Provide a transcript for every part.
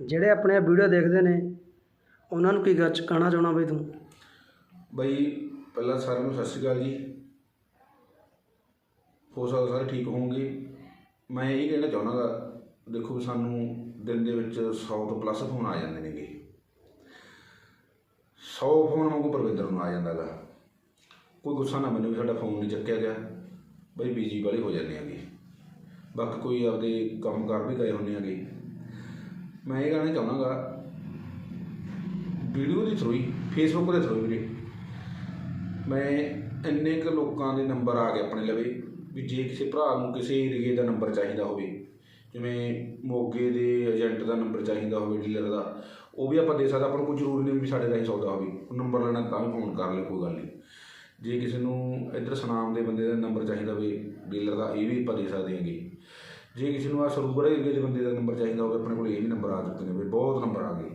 ਜਿਹੜੇ ਆਪਣੇ ਵੀਡੀਓ ਦੇਖਦੇ ਨੇ, ਉਹਨਾਂ ਨੂੰ ਕੀ ਗੱਚ ਕਹਿਣਾ ਚਾਹਣਾ ਬਈ ਤੂੰ? ਬਈ, ਪਹਿਲਾਂ ਸਾਰਿਆਂ ਨੂੰ ਸਤਿ ਸ਼੍ਰੀ ਅਕਾਲ ਜੀ। ਹੋ ਸਕਦਾ ਸਾਰੇ ਠੀਕ ਹੋਵੋਗੇ ਮੈਂ ਇਹ ਕਹਿਣਾ ਚਾਹੁੰਦਾਗਾ, ਦੇਖੋ ਵੀ ਸਾਨੂੰ ਦਿਨ ਦੇ ਵਿੱਚ 100 ਤੋਂ ਪਲੱਸ ਫੋਨ ਆ ਜਾਂਦੇ ਨੇਗੇ। 100 ਫੋਨ ਵਾਂਗੂ ਪਰਵਿੰਦਰ ਨੂੰ ਆ ਜਾਂਦਾਗਾ। ਕੋਈ ਗੁੱਸਾ ਨਾ ਮੰਨੋ ਵੀ ਸਾਡਾ ਫੋਨ ਨਹੀਂ ਚੱਕਿਆ ਗਿਆ। ਬਈ ਬੀਜੀ ਵਾਲੇ ਹੋ ਜਾਂਦੇ ਆਗੇ ਬਾਕੀ ਕੋਈ ਆਪਦੇ ਕੰਮ ਕਰ ਵੀ ਗਏ ਹੁੰਦੇ ਆਗੇ ਮੈਂ ਇਹ ਕਹਿਣਾ ਚਾਹੁੰਦਾਗਾ ਵੀਡੀਓ ਦੇ ਥਰੂ ਹੀ ਫੇਸਬੁੱਕ ਦੇ ਥਰੂ ਵੀਰੇ। ਮੈਂ ਇੰਨੇ ਕੁ ਲੋਕਾਂ ਦੇ ਨੰਬਰ ਆ ਗਏ ਆਪਣੇ ਲਵੇ, ਵੀ ਜੇ ਕਿਸੇ ਭਰਾ ਨੂੰ ਕਿਸੇ ਏਰੀਏ ਦਾ ਨੰਬਰ ਚਾਹੀਦਾ ਹੋਵੇ, ਜਿਵੇਂ ਮੋਗੇ ਦੇ ਏਜੰਟ ਦਾ ਨੰਬਰ ਚਾਹੀਦਾ ਹੋਵੇ, ਡੀਲਰ ਦਾ, ਉਹ ਵੀ ਆਪਾਂ ਦੇ ਸਕਦਾ, ਆਪਾਂ ਨੂੰ ਕੋਈ ਜ਼ਰੂਰੀ ਨਹੀਂ ਵੀ ਸਾਡੇ ਰਾਹੀਂ ਸੌਦਾ ਹੋਵੇ। ਉਹ ਨੰਬਰ ਲੈਣਾ ਤਾਂ ਵੀ ਫੋਨ ਕਰ ਲੈ, ਕੋਈ ਗੱਲ ਨਹੀਂ। ਜੇ ਕਿਸੇ ਨੂੰ ਇੱਧਰ ਸੁਨਾਮ ਦੇ ਬੰਦੇ ਦਾ ਨੰਬਰ ਚਾਹੀਦਾ ਹੋਵੇ, ਡੀਲਰ ਦਾ, ਇਹ ਵੀ ਆਪਾਂ ਦੇ ਸਕਦੇ ਹਾਂਗੇ। ਜੇ ਕਿਸੇ ਨੂੰ ਆ ਸਰੂਗੜ ਏਰੀਏ ਦੇ ਬੰਦੇ ਦਾ ਨੰਬਰ ਚਾਹੀਦਾ ਹੋਵੇ, ਆਪਣੇ ਕੋਲ ਇਹ ਵੀ ਨੰਬਰ ਆ ਚੁੱਕੇ ਨੇ ਵੀ ਬਹੁਤ ਨੰਬਰ ਆ ਗਏ।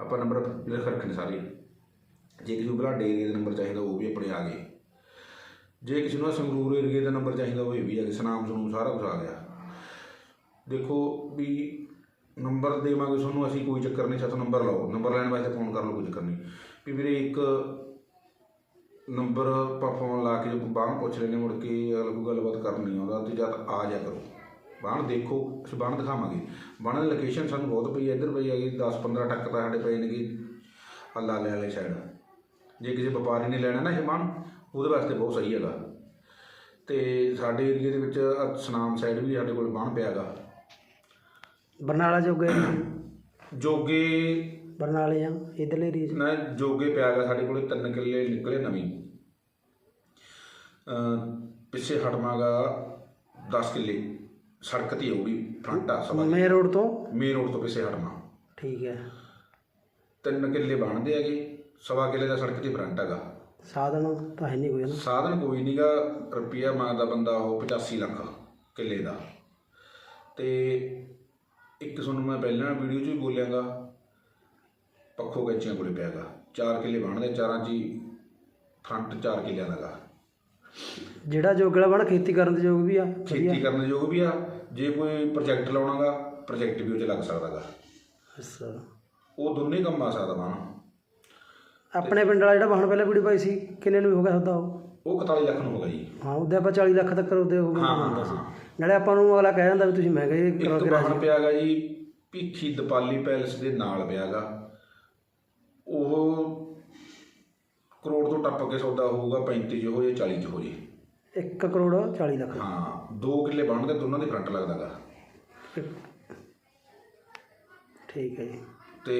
ਆਪਾਂ ਨੰਬਰ ਲਿਖ ਰੱਖਣੇ ਸਾਰੇ। ਜੇ ਕਿਸੇ ਨੂੰ ਬਲਾਡੇ ਏਰੀਏ ਦਾ ਨੰਬਰ ਚਾਹੀਦਾ, ਉਹ ਵੀ ਆਪਣੇ ਆ ਗਏ। ਜੇ ਕਿਸੇ ਨੂੰ ਸੰਗਰੂਰ ਏਰੀਏ ਦਾ ਨੰਬਰ ਚਾਹੀਦਾ, ਉਹ ਵੀ ਆ ਗਏ। ਸਨਾਮ ਸਨੂਮ ਸਾਰਾ ਕੁਝ ਆ ਗਿਆ। ਦੇਖੋ ਵੀ ਨੰਬਰ ਦੇਵਾਂਗੇ ਤੁਹਾਨੂੰ, ਅਸੀਂ ਕੋਈ ਚੱਕਰ ਨਹੀਂ, ਸਾਥੋਂ ਨੰਬਰ ਲਓ। ਨੰਬਰ ਲੈਣ ਵਾਸਤੇ ਫੋਨ ਕਰ ਲਓ, ਕੋਈ ਚੱਕਰ ਨਹੀਂ। ਵੀ ਵੀਰੇ ਇੱਕ ਨੰਬਰ ਆਪਾਂ ਫੋਨ ਲਾ ਕੇ ਜੇ ਬਾਹਰ ਪੁੱਛ ਲੈਣੇ ਮੁੜ ਕੇ ਅਗਲਾ ਗੱਲਬਾਤ ਕਰਨੀ ਆਉਂਦਾ ਤੇ ਜਦ ਆ ਜਾ ਕਰੋ। ਬਾਹਰ ਦੇਖੋ ਅਸੀਂ ਬਾਹਰ ਦਿਖਾਵਾਂਗੇ। ਬਾਹਰ ਦੀ ਲੋਕੇਸ਼ਨ ਸਾਨੂੰ ਬਹੁਤ ਪਈ ਹੈ ਇੱਧਰ ਪਈ ਹੈਗੀ 10 15 ਟੱਕ ਤਾਂ ਸਾਡੇ ਪਏ ਨੇਗੇ ਹੱਲਾ ਲੈ ਵਾਲੇ ਸਾਈਡ ਜੇ ਕਿਸੇ ਵਪਾਰੀ ਨੇ ਲੈਣਾ ਨਾ ਇਹ ਬਾਣ ਉਹਦੇ ਵਾਸਤੇ ਬਹੁਤ ਸਹੀ ਹੈਗਾ। ਤੇ ਸਾਡੇ ਏਰੀਏ ਦੇ ਵਿੱਚ ਸੁਨਾਮ ਸਾਈਡ ਵੀ ਸਾਡੇ ਕੋਲ ਬਾਣ ਪਿਆ ਹੈਗਾ। ਬਰਨਾਲਾ ਜੋਗੇ ਜੋਗੇ ਬਰਨਾਲੇ ਆ ਇਧਰਲੇ 'ਚ? ਨਾ ਜੋਗੇ ਪਿਆ ਹੈਗਾ ਸਾਡੇ ਕੋਲੇ ਤਿੰਨ ਕਿੱਲੇ ਨਿਕਲੇ ਨਵੀਂ। ਅਹ ਪਿੱਛੇ ਹਟਮਾਗਾ 10 ਕਿੱਲੇ। ਸੜਕ ਤੇ ਹੋਊਗੀ ਫਰੰਟ ਆ ਸਵਾ ਮੇਨ ਰੋਡ ਤੋਂ? ਮੇਨ ਰੋਡ ਤੋਂ ਪਿੱਛੇ ਹਟਮਾ ਠੀਕ ਹੈ। ਤਿੰਨ ਕਿੱਲੇ ਬਣਦੇ ਹੈਗੇ ਸਵਾ ਕਿੱਲੇ ਦਾ ਸੜਕ ਤੇ ਫਰੰਟ ਹੈਗਾ। ਸਾਧਨ ਤਾਂ ਹੈ ਨਹੀਂ ਕੋਈ ਨਾ। ਸਾਧਨ ਕੋਈ ਨਹੀਂਗਾ ਰੁਪਿਆ ਮੰਗਦਾ ਬੰਦਾ ਉਹ 85 ਲੱਖ ਕਿੱਲੇ ਦਾ। ਤੇ ਇੱਕ ਤੁਹਾਨੂੰ ਮੈਂ ਪਹਿਲਾਂ ਵੀਡੀਓ 'ਚ ਵੀ ਬੋਲਿਆਗਾ ਪੱਖੋ ਗੱਚੀਆਂ ਕੋਲੇ ਪਿਆਗਾ 4 ਕਿੱਲੇ ਬਣਦੇ ਚਾਰਾਂ ਹੀ ਫਰੰਟ 4 ਕਿੱਲਿਆਂ ਦਾਗਾ ਜਿਹੜਾ ਜੋਗਲਾ ਬਣ ਖੇਤੀ ਕਰਨ ਦੇ ਯੋਗ ਵੀ ਆ ਵਧੀਆ। ਖੇਤੀ ਕਰਨ ਦੇ ਯੋਗ ਵੀ ਆ। ਜੇ ਕੋਈ ਪ੍ਰੋਜੈਕਟ ਲਾਉਣਾਗਾ ਪ੍ਰੋਜੈਕਟ ਵੀ ਉਹ 'ਚ ਲੱਗ ਸਕਦਾਗਾ। ਅੱਛਾ। ਉਹ ਦੋਨੇ ਕੰਮ ਆ ਸਕਦਾ ਬਾਣ ਆਪਣੇ ਪਿੰਡ ਵਾਲਾ ਜਿਹੜਾ ਵਾਹਣ ਪਹਿਲਾਂ ਵੀਡੀਓ ਪਾਈ ਸੀ ਕਿੰਨੇ ਨੂੰ ਹੋ ਗਿਆ ਸੌਦਾ ਉਹ? ਉਹ 41 ਲੱਖ ਨੂੰ ਹੋਗਾ ਜੀ। ਹਾਂ ਉਹਦੇ ਆਪਾਂ 40 ਲੱਖ ਤੱਕ ਉਹਦੇ ਹੋ ਹਾਂ। ਨਾਲੇ ਆਪਾਂ ਨੂੰ ਅਗਲਾ ਕਹਿ ਜਾਂਦਾ ਵੀ ਤੁਸੀਂ ਮਹਿੰਗਾ ਹੀ ਕਰਾ ਇੱਕ ਕੇ ਪਿਆਗਾ ਜੀ ਭੀਖੀ ਦਪਾਲੀ ਪੈਲਸ ਦੇ ਨਾਲ ਪਿਆਗਾ। ਉਹ ਕਰੋੜ ਤੋਂ ਟੱਪ ਕੇ ਸੌਦਾ ਹੋਊਗਾ 35 ਚ ਹੋ ਜੇ 40 ਚ ਹੋ ਜੇ। 1 ਕਰੋੜ 40 ਲੱਖ ਹਾਂ 2 ਕਿੱਲੇ ਬਣਦੇ ਦੋਨਾਂ ਦੇ ਫਰੰਟ ਲੱਗਦਾਗਾ। ਠੀਕ ਹੈ ਜੀ। ਤੇ